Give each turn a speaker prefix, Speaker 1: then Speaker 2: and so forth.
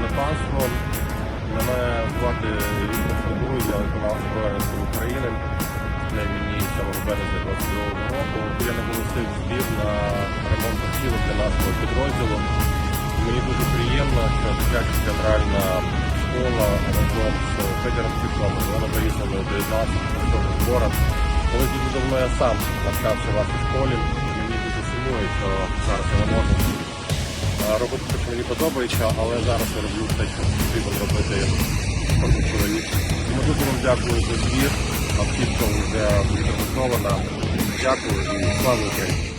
Speaker 1: панство. Мене звати Віктор Федоруй, я виконав Збройних України. Для мені 7 березня 22 року. Я наголосив збір на ремонт автівок для нашого підрозділу. Мені дуже приємно, що дитяча театральна школа разом з Пітром, Іваном Борисовною доєднався до цього збору. Коли дуже давно я сам навчався в вашій школі, мені дуже сумує, що зараз робити що мені подобається, але зараз я роблю те, що потрібно робити кожен чоловік. Тому дуже вам дякую за збір. Автівка вже відремонтована. Дякую і слава Україні!